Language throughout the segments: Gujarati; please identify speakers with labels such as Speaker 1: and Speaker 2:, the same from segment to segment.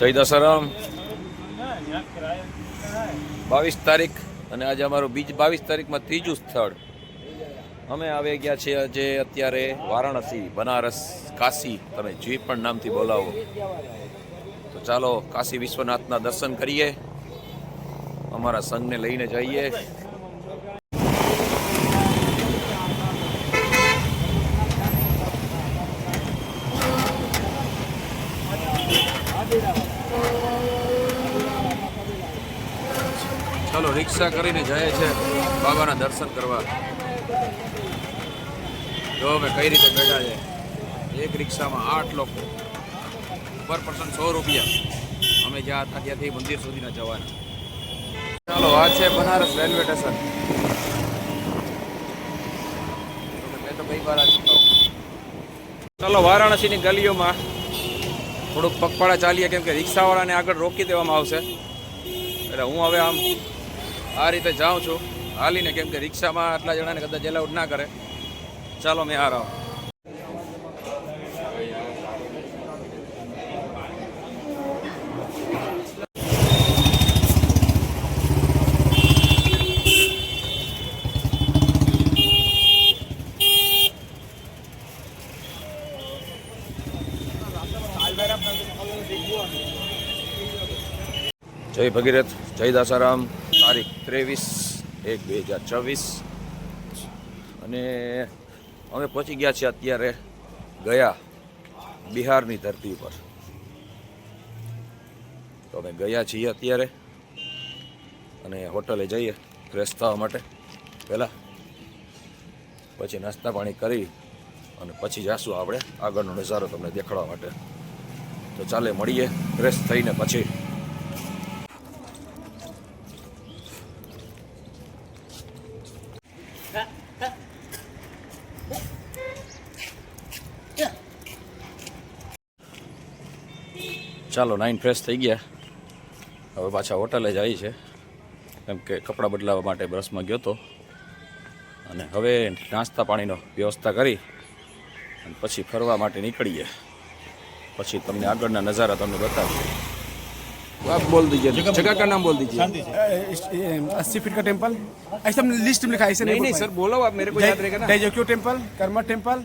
Speaker 1: જય દશરામ. બાવીસ તારીખ અને આજે અમારું બીજ બાવીસ તારીખમાં ત્રીજું સ્થળ. અમે આવી ગયા છીએ આજે અત્યારે વારાણસી, બનારસ, કાશી. તમે જે પણ નામથી બોલાવો. તો ચાલો કાશી વિશ્વનાથના દર્શન કરીએ. અમારા સંઘને લઈને જઈએ. ચાલો, રિક્ષા કરીને જાય છે બાબાના દર્શન કરવા. જો અમે કઈ રીતે બેઠા છે? એક રિક્ષામાં આઠ લોકો. પર પર્સન સો રૂપિયા. અમે જ્યાં હતા ત્યાંથી મંદિર સુધીના જવાના. ચાલો, આ છે બનારસ રેલવે સ્ટેશન. મેં તો કઈ વાર. ચાલો, વારાણસીની ગલીઓમાં થોડુંક પગપાળા ચાલીએ કેમ કે રિક્ષાવાળાને આગળ રોકી દેવામાં આવશે. એટલે હું હવે આમ આ રીતે જાઉં છું. હાલીને કેમ કે રિક્ષામાં આટલા જણાને કદાચ એલાઉડ ના કરે. ચાલો, મેં આ રહો જય ભગીરથ, જય દાસારામ. તારીખ ત્રેવીસ એક બે હજાર ચોવીસ અને અમે પહોંચી ગયા છીએ અત્યારે ગયા બિહારની ધરતી ઉપર. તો અમે ગયા છીએ અત્યારે અને હોટલે જઈએ ફ્રેશ થવા માટે પહેલાં. પછી નાસ્તા પાણી કરી અને પછી જાશું આપણે આગળનો નજારો તમને દેખાડવા માટે. તો ચાલે, મળીએ ફ્રેશ થઈને પછી. ચાલો નાઇન ફ્રેશ થઈ ગયા. હવે પાછા હોટલે જાય છે. કેમ કે કપડાં બદલાવા માટે બ્રશમાં ગયો હતો અને હવે નાસ્તા પાણીનો વ્યવસ્થા કરી અને પછી ફરવા માટે નીકળીએ. પછી તમને આગળના નજારા તમને બતાવીએ. आप बोल दीजिए जगह का नाम बोल दीजिए
Speaker 2: अस्सी फीट का टेम्पल ऐसा हमने लिस्ट में लिखा है ऐसे
Speaker 1: नहीं
Speaker 2: बोल
Speaker 1: नहीं
Speaker 2: पाए।
Speaker 1: सर बोलो आप मेरे को याद रहेगा ना
Speaker 2: डेजोक्यो टेम्पल कर्मा टेम्पल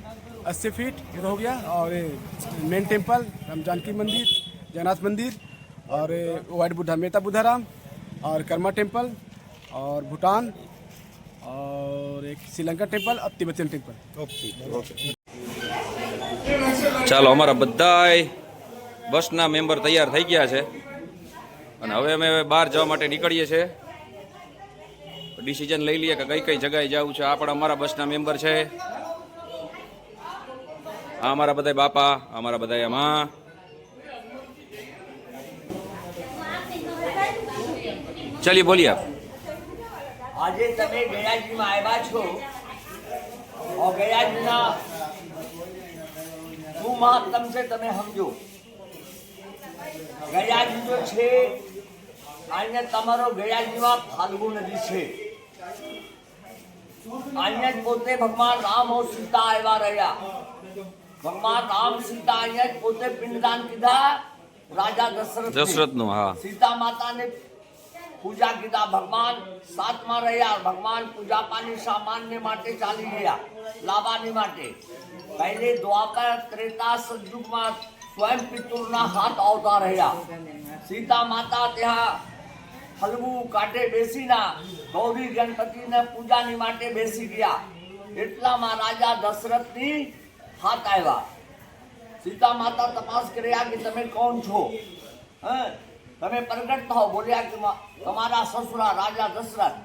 Speaker 2: अस्सी फीट ये तो हो गया और मेन टेम्पल राम जानकी मंदिर जगन्नाथ मंदिर और ये वाइट बुद्धा मेहता बुद्धाराम और कर्मा टेम्पल और भूटान और एक श्रीलंका टेम्पल और तिब्बतियन टेम्पल
Speaker 1: ચાલો અમારા બધાય બસના મેમ્બર તૈયાર થઈ ગયા છે અને હવે અમે બહાર જવા માટે નીકળીએ છીએ. ડિસિઝન લઈ લઈએ કે કઈ કઈ જગ્યાએ જવું છે. આપણે અમારા બસના મેમ્બર છે. આ અમારા બધા બાપા અમારા બધા મા ચાલીએ બોલીએ
Speaker 3: આજે તમે ગયાજીમાં આવ્યા છો. ગયાજીના શું મહાત્મ છે તમે સમજો. ગયાજી જો છે. અહીંયા તમારો જેવા ફાલ્ગુ નદી છે. અહીંયા જ પોતે ભગવાન રામ ઓ સીતા આવ્યા રહ્યા. ભગવાન રામ સીતા અહીંયા જ પોતે પિંડદાન કીધા રાજા દશરથ
Speaker 1: દશરથનું હા.
Speaker 3: સીતા માતાને પૂજા કીધા ભગવાન સાતમાં રહ્યા ભગવાન પૂજા પાણી સામાન્ય માટે ચાલી ગયા લાવવાની માટે. પહેલે દ્વાપર ત્રેતા સદયુગમાં સ્વયં પિતૃના હાથ આવતા રહ્યા. સીતા માતા ત્યાં હલવું કાંઠે બેસીના ગૌરી ગણપતિને પૂજાની માટે બેસી ગયા. એટલામાં રાજા દશરથની હાથ આવ્યા. સીતા માતા તપાસ કર્યા કે તમે કોણ છો? હે? તમે પ્રગટ થાઓ. બોલ્યા કે તમારા સસુરા રાજા દશરથ.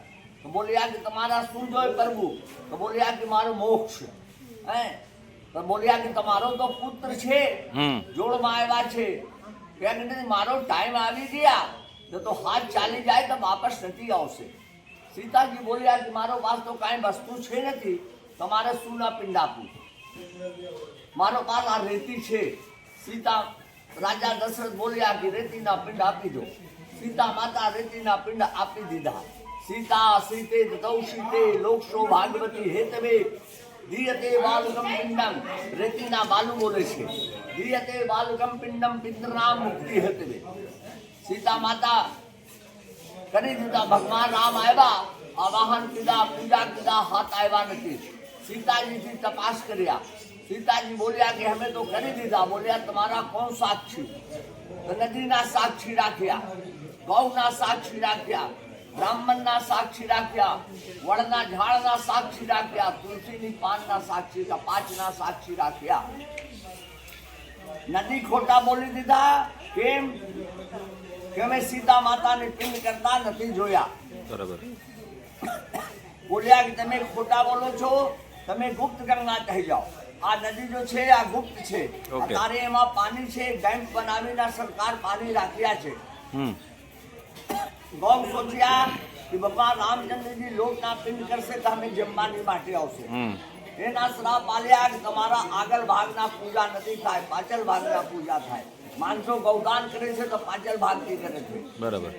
Speaker 3: તો બોલ્યા કે તમારા શું જોઈ પ્રભુ? તો બોલ્યા કે મારો મોક્ષ હે? તો બોલ્યા કે તમારો તો પુત્ર છે. જોડમાં આવ્યા છે. મારો ટાઈમ આવી ગયા. તો તો હાથ ચાલી જાય તો વાપસ નથી આવશે. સીતાજી બોલ્યા કે મારો પાસ તો કાંઈ વસ્તુ છે નથી, તમારે સુના પિંડ આપવું? મારો પાસ આ રેતી છે. સીતા રાજા દશરથ બોલ્યા કે રેતીના પિંડ આપી દો. સીતા માતા રેતીના પિંડ આપી દીધા. સીતા સીતે તૌ સીતે લોકશો ભાગવતી હેતવે. ધીયતે બાલુકમ પિંડમ. રેતીના બાલુ બોલે છે. ધીયતે બાલુકમ પિંડમ પિતૃનામ મુક્તિ હેતવે. સીતા માતા કરી દીધા ભગવાન રામ આવ્યા. આવાહન કીધા પૂજા કીધા હાથ આવ્યા નથી. સીતાજીથી તપાસ કર્યા. સીતાજી બોલ્યા કે અમે તો કરી દીધા. બોલ્યા, તમારા કોણ સાક્ષી? નદીના સાક્ષી રાખ્યા. ગૌના સાક્ષી રાખ્યા. બ્રાહ્મણના સાક્ષી રાખ્યા. વડના ઝાડના સાક્ષી રાખ્યા. તુલસીની પાનના સાક્ષી પાંચના સાક્ષી રાખ્યા. નદી ખોટા બોલી દીધા. કેમ? કે અમે સીતા માતાને પિંડ કરતા નથી જોયા.
Speaker 1: બરાબર.
Speaker 3: બોલ્યા કે તમે ખોટા બોલો છો તમે ગુપ્ત ગંગા કહી જાઓ. આ નદી જો છે આ ગુપ્ત છે.
Speaker 1: Okay.
Speaker 3: એમાં પાણી છે ડેમ બનાવીને સરકાર પાણી રાખ્યા છે.
Speaker 1: હમ.
Speaker 3: ગૌ સોચ્યા કે ભગવાન રામચંદ્રજી લોકના પિંડ કરશે તો અમે જમવાની માટે આવશે. એના શ્રાપ આલ્યા કે તમારા આગળ ભાગના પૂજા નથી થાય પાછળ ભાગના પૂજા થાય. માણસો ગૌદાન કરે છે તો પાછળ ભાગતી કરે છે.
Speaker 1: બરાબર.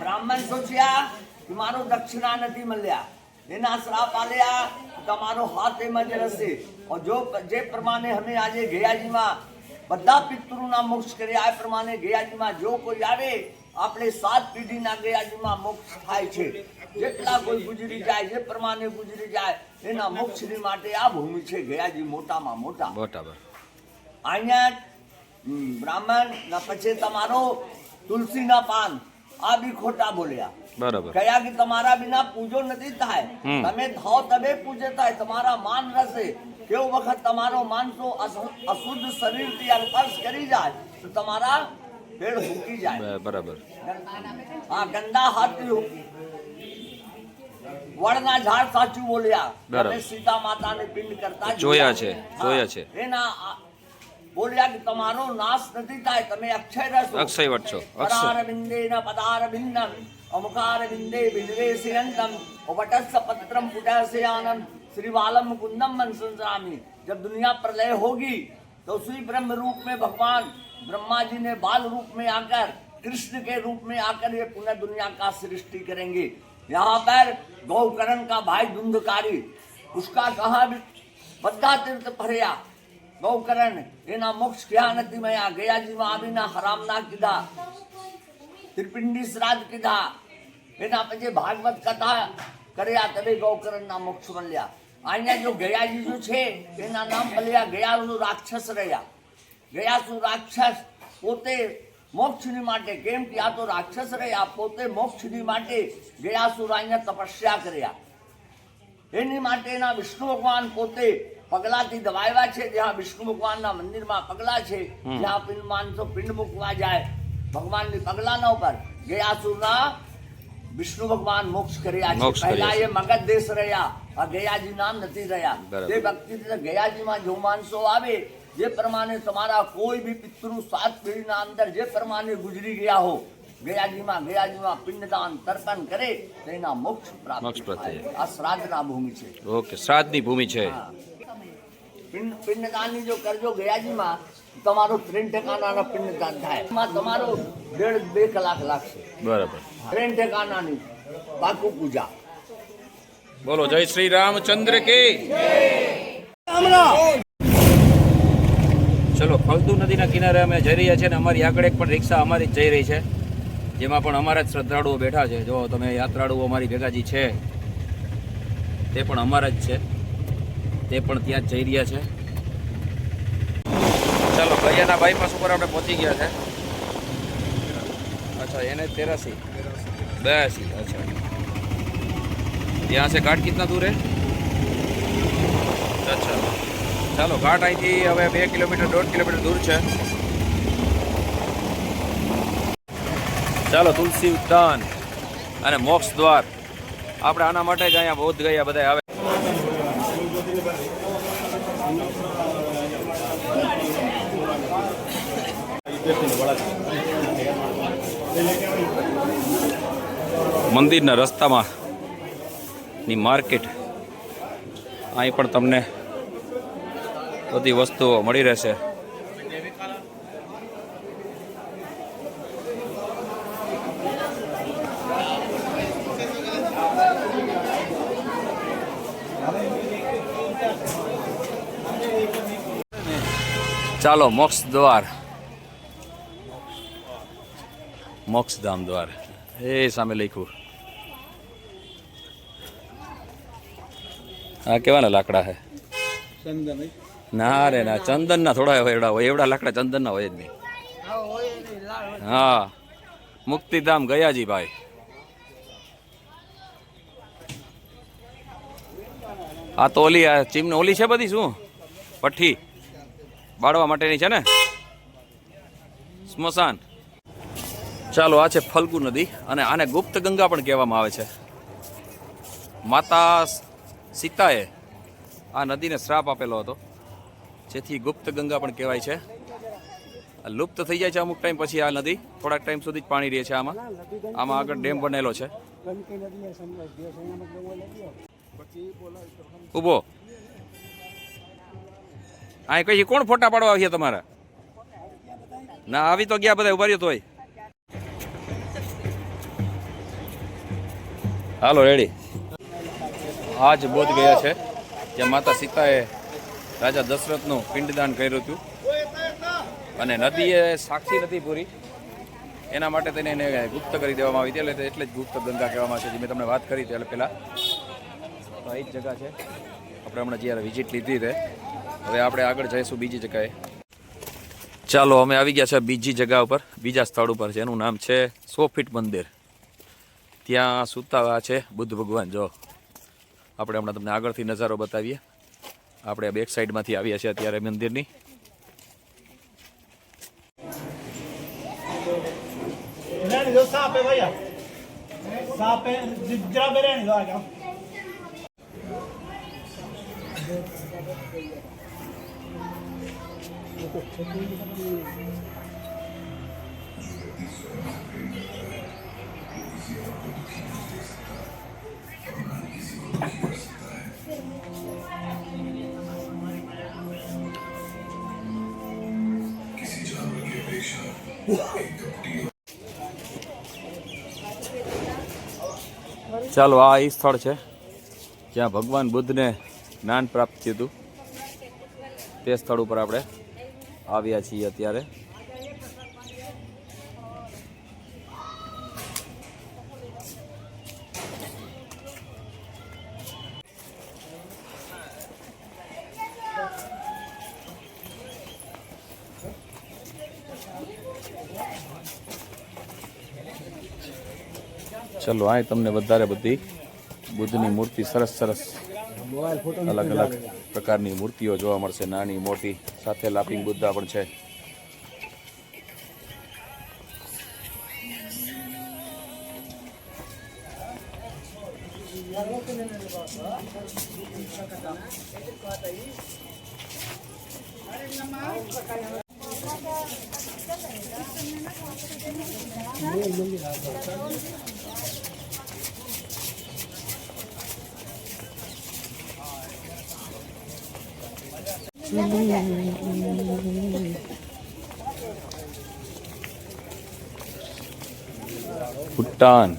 Speaker 3: બ્રાહ્મણ સોચ્યા કે મારો દક્ષિણા નથી મળ્યા. એના શ્રાપ આલ્યા તમારો હાથ એમાં જ રહેશે. જો જે પ્રમાણે અમે આજે ગયાજીમાં બધા પિતૃના મોક્ષ કર્યા આ પ્રમાણે ગયાજીમાં જો કોઈ આવે આપણે સાત પેઢીના ગયાજીમાં મોક્ષ થાય છે. જેટલા કોઈ ગુજરી જાય જે પ્રમાણે ગુજરી જાય એના મોક્ષની માટે આ ભૂમિ છે ગયાજી મોટામાં મોટા.
Speaker 1: બરાબર
Speaker 3: અહીંયા બ્રાહ્મણ ના પછી તમારો તુલસીના પાન. આ બી ખોટા બોલ્યા.
Speaker 1: બરાબર.
Speaker 3: કયા કે તમારા બિના પૂજો નથી થાય. તમે ધાવ તમે પૂજે થાય. તમારા માન રહેશે કેવો વખત તમારો માન તો અશુદ્ધ શરીરથી સ્પર્શ કરી જાય તો તમારા પેડ મૂકી જાય.
Speaker 1: બરાબર.
Speaker 3: આ ગંદા હાથ વડના ઝાડ સાચું બોલ્યા. તમે સીતા માતાને પિંડ કરતા
Speaker 1: જોયા છે, જોયા છે.
Speaker 3: એના બોલ્યા કે તમારો નાશ નથી થાય તમે અક્ષય
Speaker 1: અક્ષય બિંદે ન
Speaker 3: પદાર બિંદે બિંદે સિરંતમ પત્રમ जब दुनिया प्रलय होगी तो उसी ब्रह्म रूप में भगवान ब्रह्मा जी ने बाल रूप में आकर कृष्ण के रूप में आकर ये पुनः दुनिया का सृष्टि करेंगे। यहाँ पर गौकरण का भाई धुंधकारी उसका कहा बद्धा तीर्थ भरिया ગૌકરણ એના મોક્ષ ક્યાં નથી મળ્યા ગયાજીમાં આવીને હરામના કીધા. ત્રિપિંડી શ્રાદ્ધ કીધા. એના પછી ભાગવત કથા કર્યા, તબે ગૌકરણના મોક્ષ મળ્યા. અહીંયા જો ગયાજી જો છે, એના નામ મળ્યા ગયાનું રાક્ષસ રહ્યા. ગયાસુ રાક્ષસ પોતે મોક્ષની માટે, કેમ કે આ તો રાક્ષસ રહ્યા, પોતે મોક્ષની માટે ગયાસુર અહીંયા તપસ્યા કર્યા. એની માટેના વિષ્ણુ ભગવાન પોતે પગલાથી દબાવ્યા છે જ્યાં વિષ્ણુ ભગવાનના મંદિરમાં પગલા છે જ્યાં પિંડ માણસો પિંડ મૂકવા જાય. ભગવાનની પગલાના ઉપર ગયાસુરના વિષ્ણુ ભગવાન મોક્ષ કર્યા છે. પહેલા એ મગધ દેશ રહ્યા ગયાજી નામ નથી રહ્યા. જે ભક્તિ ગયાજીમાં જો માણસો આવે જે પ્રમાણે તમારા કોઈ બી પિતૃ સાત પેઢીના અંદર જે પ્રમાણે ગુજરી ગયા હો ગયાજીમાં ગયાજીમાં પિંડદાન તર્પણ કરે તેના મોક્ષ પ્રાપ્ત. આ શ્રાદ્ધના ભૂમિ છે.
Speaker 1: ઓકે શ્રાદ્ધની ભૂમિ છે.
Speaker 3: પિંડદાનની જો કરજો ગયાજીમાં તમારો ત્રણ ટકાના પિંડદાન થાય. એમાં તમારો દેઢ બે કલાક લાગશે.
Speaker 1: બરાબર.
Speaker 3: ત્રણ ટકાનાની પાકું પૂજા
Speaker 1: બોલો જય શ્રી રામચંદ્ર કે ચલો ફલદુ નદીના કિનારે અમે જઈ રહ્યા છીએ અને અમારી આગળ એક પણ રિક્ષા અમારી જ જઈ રહી છે જેમાં પણ અમારા જ શ્રદ્ધાળુઓ બેઠા છે. જો તમે યાત્રાળુઓ અમારી ભેગાજી છે તે પણ અમારા જ છે. તે પણ ત્યાં જ જઈ રહ્યા છે. ચાલો કયાના બાયપાસ ઉપર આપણે પહોંચી ગયા છે. અચ્છા, એને તેરાસી. બયાસી અચ્છા. ત્યાં છે ઘાટ કેટલા દૂર હે? અચ્છા. ચાલો, ઘાટ અહીંથી હવે બે કિલોમીટર, દોઢ કિલોમીટર દૂર છે. ચાલો, તુલસી ઉદ્યાન અને મોક્ષ દ્વાર આપણે આના માટે જ અહીંયા બૌદ્ધ ગયા બધા આવે. મંદિરના રસ્તામાં માર્કેટ. અહીં પણ તમને બધી વસ્તુઓ મળી રહેશે. ચાલો મોક્ષ દ્વાર. મોક્ષધામ દ્વાર. એ સામે લખ્યું. હા કેવાના લાકડા હે? ના રે ના ચંદન ના થોડા હોય એવડા હોય એવડા લાકડા ચંદન ના હોય જ નહીં. હા. મુક્તિધામ ગયાજી ભાઈ આ તો ઓલી આ ચીમની ઓલી છે બધી શું? પઠ્ઠી. બાળવા માટેની છે ને? સ્મશાન. ચાલો આ છે ફલ્ગુ નદી અને આને ગુપ્ત ગંગા પણ કહેવામાં આવે છે. માતા સીતાએ આ નદીને શ્રાપ આપેલો હતો. જેથી ગુપ્ત ગંગા પણ કહેવાય છે. લુપ્ત થઈ જાય છે અમુક ટાઈમ પછી આ નદી. થોડાક ટાઈમ સુધી જ પાણી રહે છે આમાં. આમાં આગળ ડેમ બનેલો છે. ઊભો. આ કઈ કોણ ફોટા પાડવા આવ્યા તમારા? ના, આવી તો ગયા બધા, ઊભા તોય. હાલો રેડી આજ બોધ ગયા છે જ્યાં માતા સીતાએ રાજા દશરથનું પિંડદાન કર્યું હતું. અને નદીએ સાક્ષી નથી પૂરી. એના માટે તેને એને ગુપ્ત કરી દેવામાં આવી હતી, એટલે એટલે જ ગુપ્ત ગંગા કહેવામાં આવે છે, જે મેં તમને વાત કરી ત્યારે પહેલાં. તો એ જ જગા છે, આપણે હમણાં જ્યારે વિઝિટ લીધી છે હવે આપણે આગળ જઈશું બીજી જગ્યાએ. ચાલો, અમે આવી ગયા છે બીજી જગ્યા ઉપર, બીજા સ્થળ ઉપર છે. એનું નામ છે સો ફીટ મંદિર. ત્યાં સુતાવા છે બુદ્ધ ભગવાન. જો, આપણે હમણાં તમને આગળથી નજારો બતાવીએ. આપણે બેક સાઈડમાંથી આવ્યા છીએ અત્યારે મંદિરની.
Speaker 4: સાપે
Speaker 1: ચાલો, આ એ સ્થળ છે જ્યાં ભગવાન બુદ્ધને જ્ઞાન પ્રાપ્ત થયું હતું. તે સ્થળ ઉપર આપણે આવ્યા છીએ અત્યારે. ચલો આ તમને વધારે બધી બુદ્ધની મૂર્તિ સરસ સરસ અલગ અલગ પ્રકારની મૂર્તિઓ જોવા મળશે. નાની મોટી સાથે લાફિંગ બુદ્ધા પણ છે. ભૂટાન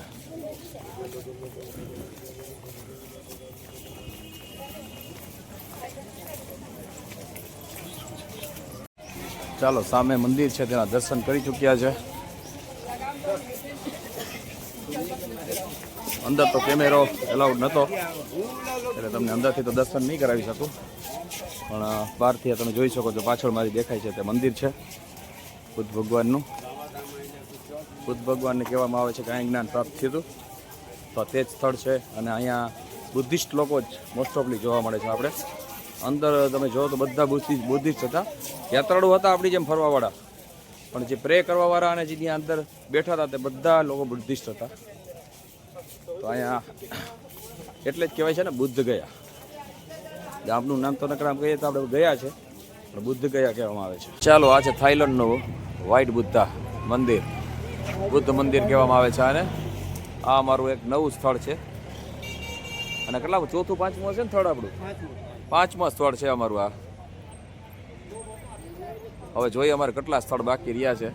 Speaker 1: ચાલો, સામે મંદિર છે, તેના દર્શન કરી ચૂક્યા છે. અંદર તો કેમેરો એલાઉડ નહોતો એટલે તમને અંદરથી તો દર્શન નહીં કરાવી શકું. પણ બહારથી તમે જોઈ શકો છો પાછળ મારી દેખાય છે તે મંદિર છે, બુદ્ધ ભગવાનનું. બુદ્ધ ભગવાનને કહેવામાં આવે છે કે અહીં જ્ઞાન પ્રાપ્ત થયું તો તે જ સ્થળ છે અને અહીંયા બુદ્ધિસ્ટ લોકો જ મોસ્ટ ઓફલી જોવા મળે છે આપણે. અંદર તમે જો તો બધા બુદ્ધિસ્ટ બુદ્ધિસ્ટ હતા. યાત્રાળુ હતા આપણી જેમ ફરવાવાળા. પણ જે પ્રે કરવાવાળા અને જે ત્યાં અંદર બેઠા હતા તે બધા લોકો બુદ્ધિસ્ટ હતા. તો અહીંયા એટલે જ કહેવાય છે ને બુદ્ધ ગયા. ગામનું નામ તો નકરામ કહીએ તો આપણે ગયા છે. પણ બુદ્ધ ગયા કહેવામાં આવે છે. ચાલો, આ છે થાઈલેન્ડનું વ્હાઇટ બુદ્ધા મંદિર. બુદ્ધ મંદિર કહેવામાં આવે છે આને. આ અમારું એક નવું સ્થળ છે. અને કેટલા ચોથું પાંચમું હશે ને સ્થળ આપણું? પાંચમા સ્થળ છે અમારું આ. હવે જોઈએ અમારે કેટલા સ્થળ બાકી રહ્યા છે.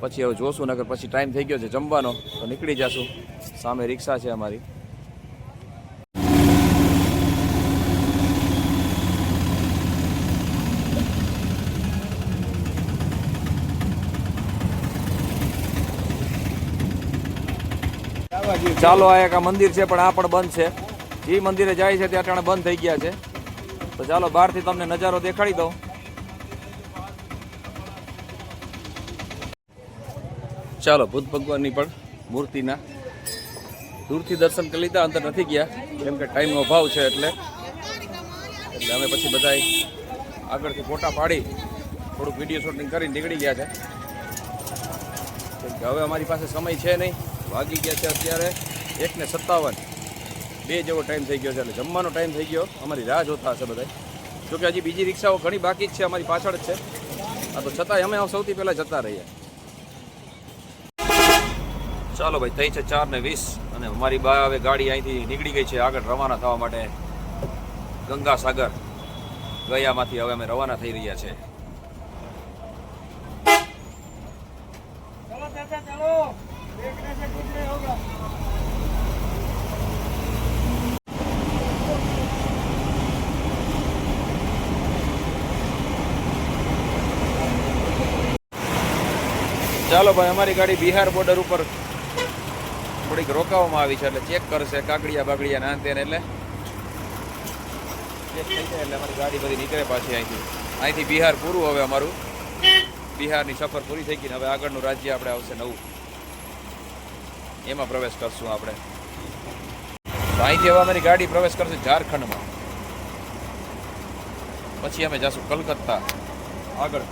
Speaker 1: પછી હવે જોશું નગર પછી ટાઈમ થઈ ગયો છે જમવાનો. તો નીકળી જશું. સામે રિક્ષા છે અમારી. ચાલો, આ એક આ મંદિર છે, પણ આ પણ બંધ છે. જે મંદિરે જાય છે, ત્યાં અટાણે બંધ થઈ ગયા છે. તો ચાલો, બહારથી તમને નજારો દેખાડી દઉં. ચાલો, બુદ્ધ ભગવાનની પણ મૂર્તિના દૂરથી દર્શન કરી લીધા, અંદર નથી ગયા. કેમ કે ટાઈમનો અભાવ છે એટલે. એટલે અમે પછી બધાય આગળથી ફોટા પાડી, થોડુંક વીડિયો શૂટિંગ કરીને નીકળી ગયા છે. કેમ કે હવે અમારી પાસે સમય છે નહીં. વાગી ગયા છે અત્યારે. એકને સત્તાવન. બે જેવો ટાઈમ થઈ ગયો છે એટલે જમવાનો ટાઈમ થઈ ગયો. અમારી રાહ જોતા હશે બધા જોકે હજી બીજી રિક્ષાઓ ઘણી બાકી જ છે, અમારી પાછળ જ છે. આ તો છતાંય અમે સૌથી પહેલાં જતા રહીએ. ચાલો ભાઈ, થઈ છે ચાર ને વીસ અને અમારી બા હવે ગાડી અહીંથી નીકળી ગઈ છે આગળ રવાના થવા માટે. ગંગાસાગર ગયામાંથી હવે અમે રવાના થઈ રહ્યા છે. ચાલો ભાઈ, અમારી ગાડી બિહાર બોર્ડર ઉપર થોડીક રોકાવામાં આવી છે, એટલે ચેક કરશે, કાકડિયા બાકડિયા ના તેને એટલે ચેક થઈ જાય એટલે અમારી ગાડી બધી નીકળે પાછી અહીંથી. અહીંથી બિહાર પૂરું હવે અમારું. બિહારની સફર પૂરી થઈ ગઈ ને હવે આગળનું રાજ્ય આપણે આવશે નવું. એમાં પ્રવેશ કરશું આપણે. અહીંથી હવે અમારી ગાડી પ્રવેશ કરશે ઝારખંડમાં. પછી અમે જશું કલકત્તા. આગળ.